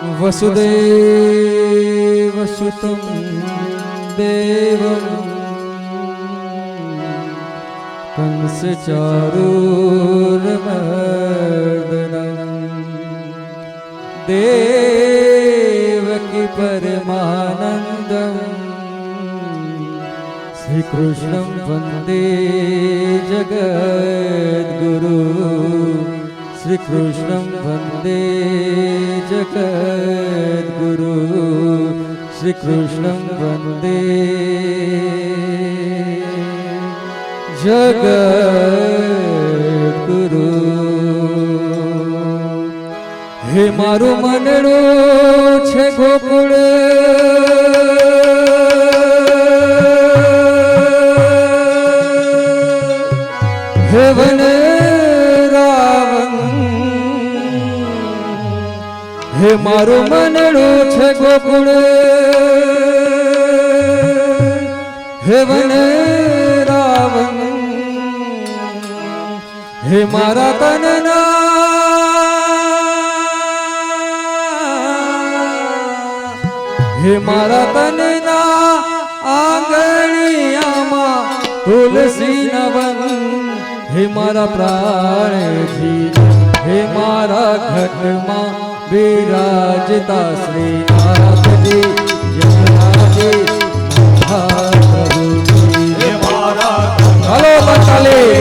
વસુદેવ સુતમ દેવ કંસ ચારુર્મર્દનમ દેવકી પરમાનંદમ શ્રીકૃષ્ણ વંદે જગદગુરુ શ્રીકૃષ્ણ વંદે જગદગુરુ. શ્રીકૃષ્ણ વંદે. જગદગુરુ. હે મારું મનડું છે ગોકુળ. હે મારું મનડું છે ગોકુળ. હે વન રાવણ. હે મારા તનના. હે મારા તનના આંગણિયામાં તુલસી નવન. હે મારા પ્રાણજી. હે મારા ઘટમાં બિરાજતા શ્રીનાથજી યમરાજી મહાપ્રભુજી હલો બતાલી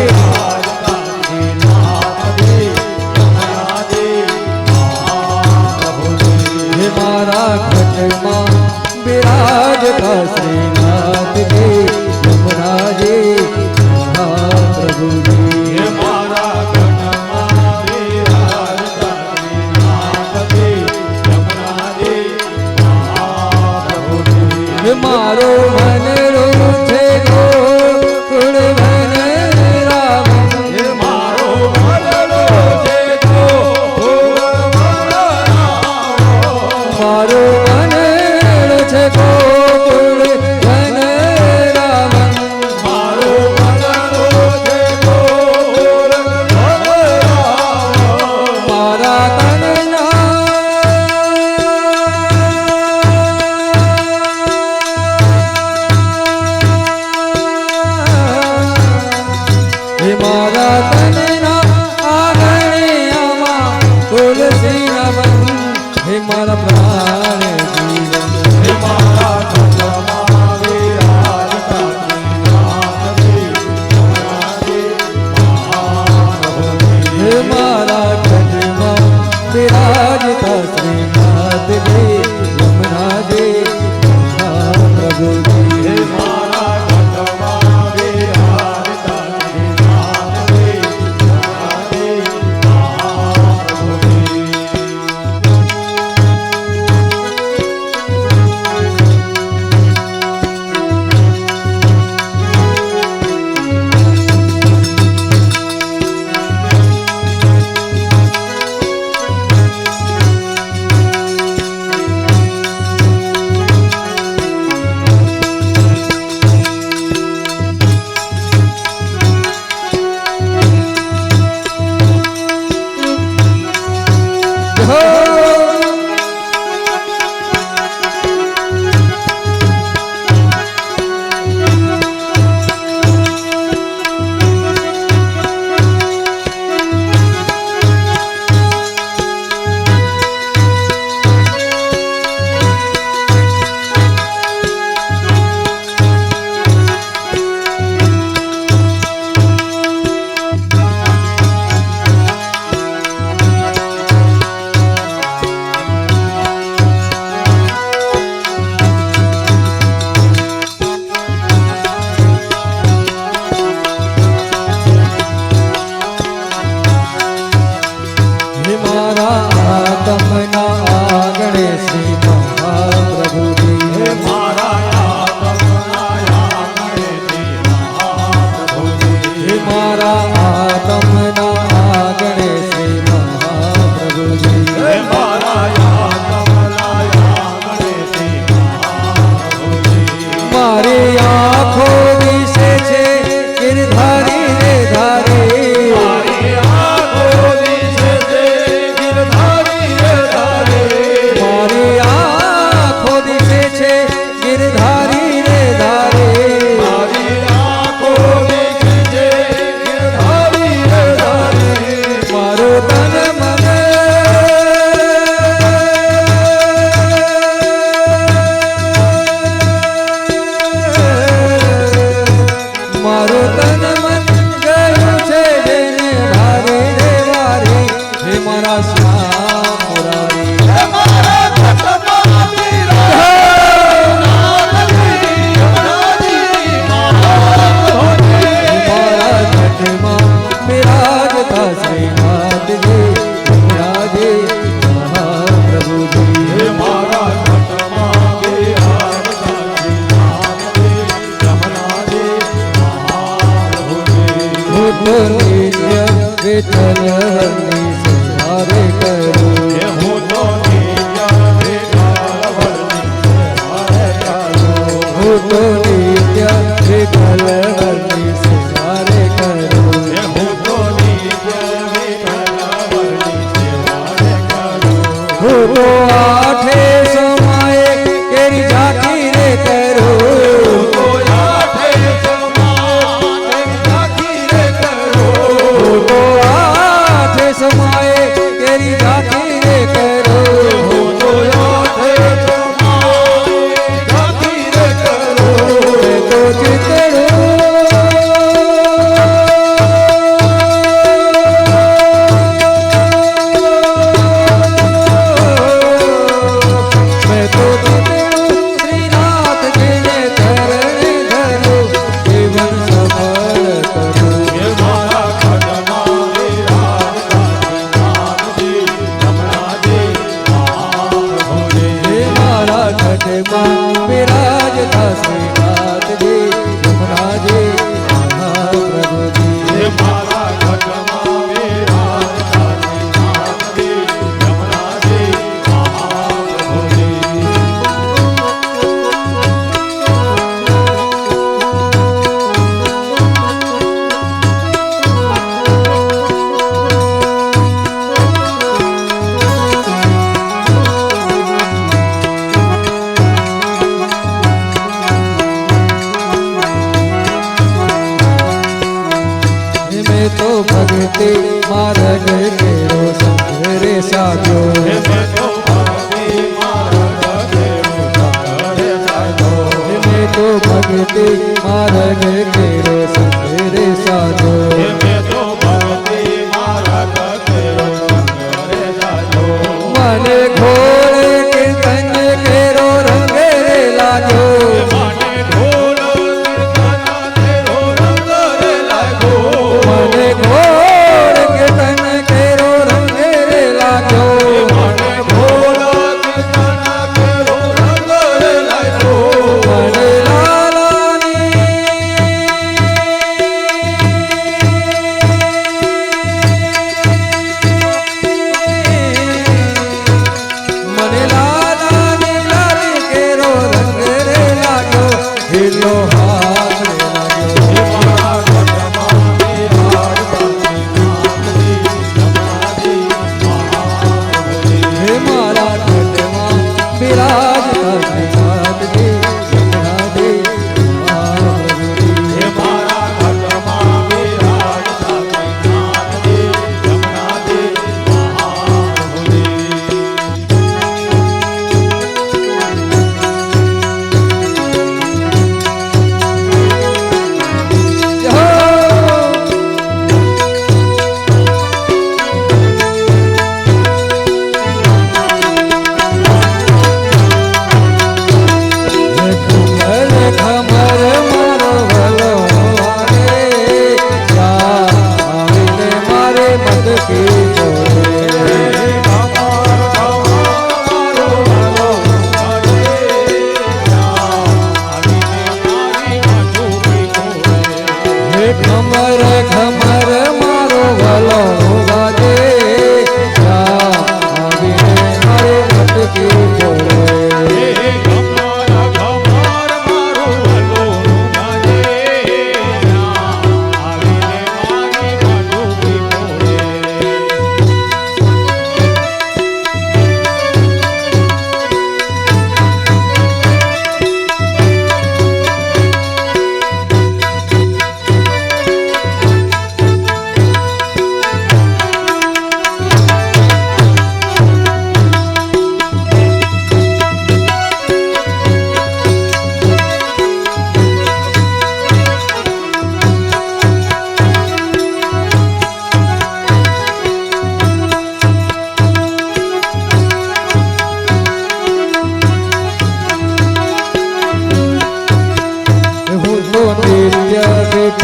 ભગતે માર્ગ કેરો સાધો.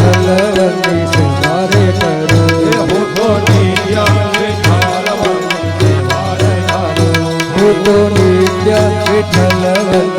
વિઠ્ઠલવની સંભારે કરો. હું તો નિત્ય વિઠ્ઠલવની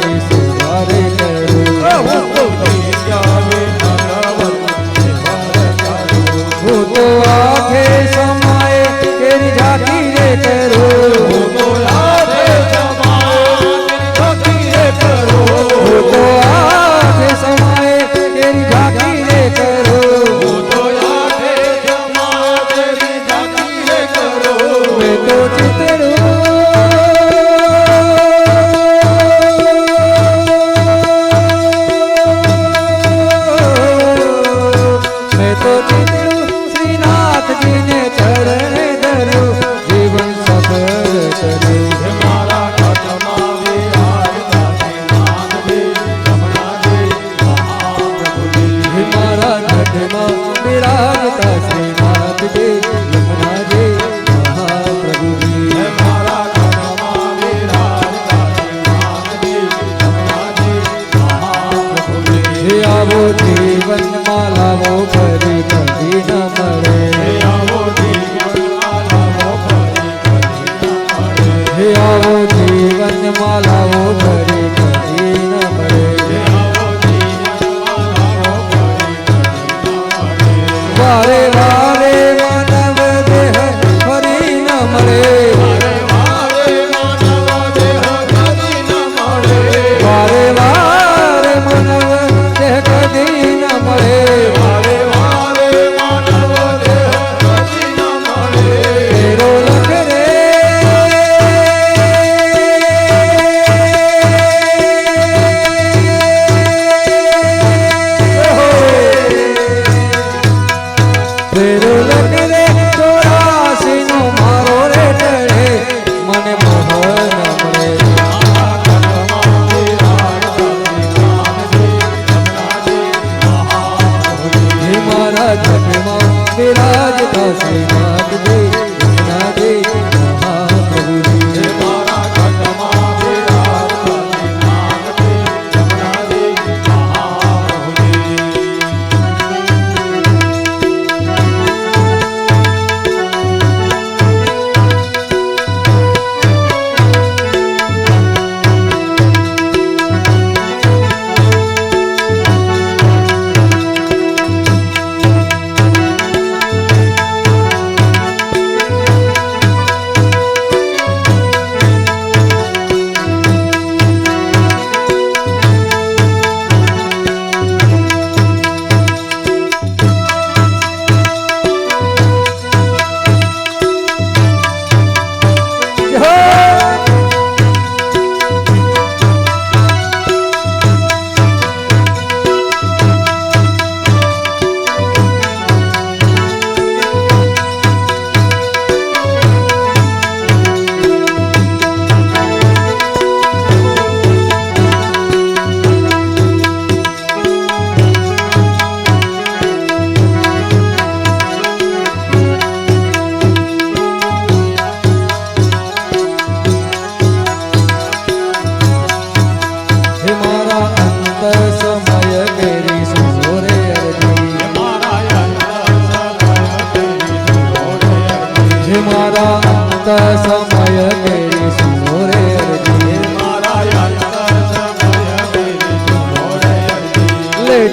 જન્મમાં બિરાજતા શ્રી નાથજી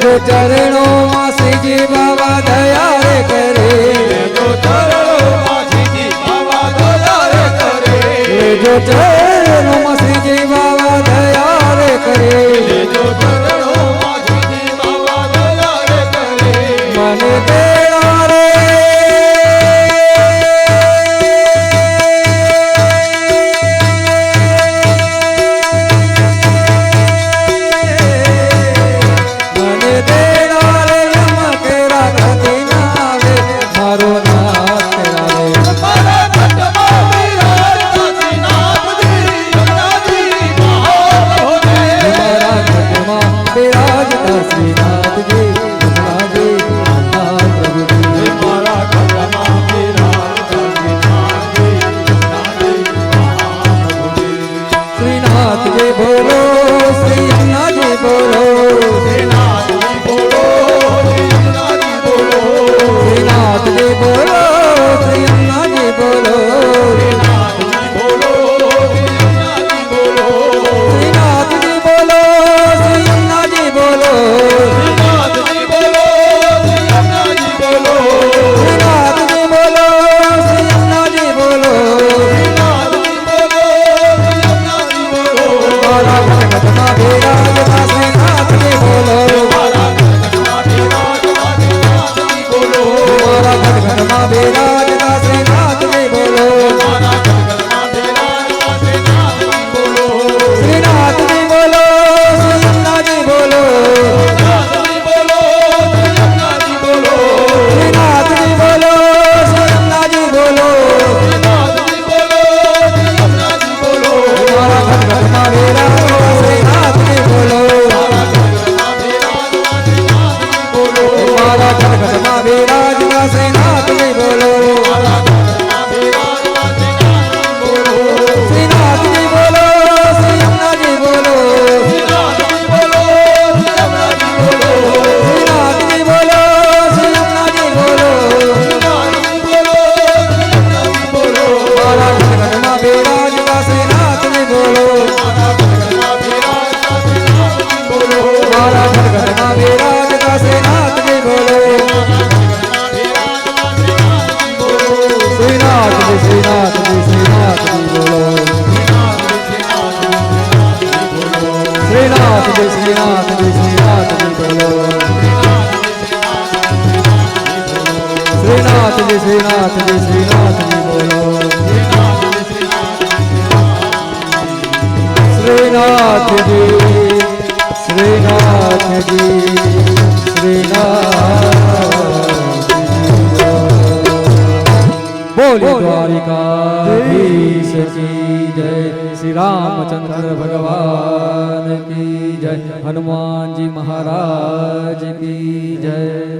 તો ચરણો માં શ્રીજી બાબા દયા રે કરે. તો ચરણો માં બાબા દયા કરે. જો ચરણો માં Ven શ્રીનાથજી શ્રીનાથજી બોલો શ્રીનાથજી શ્રીનાથજી શ્રીનાથજી બોલી દ્વારિકાધીશ કી જય શ્રી રામચંદ્ર ભગવાન કી જય. હનુમાનજી મહારાજ કી જય.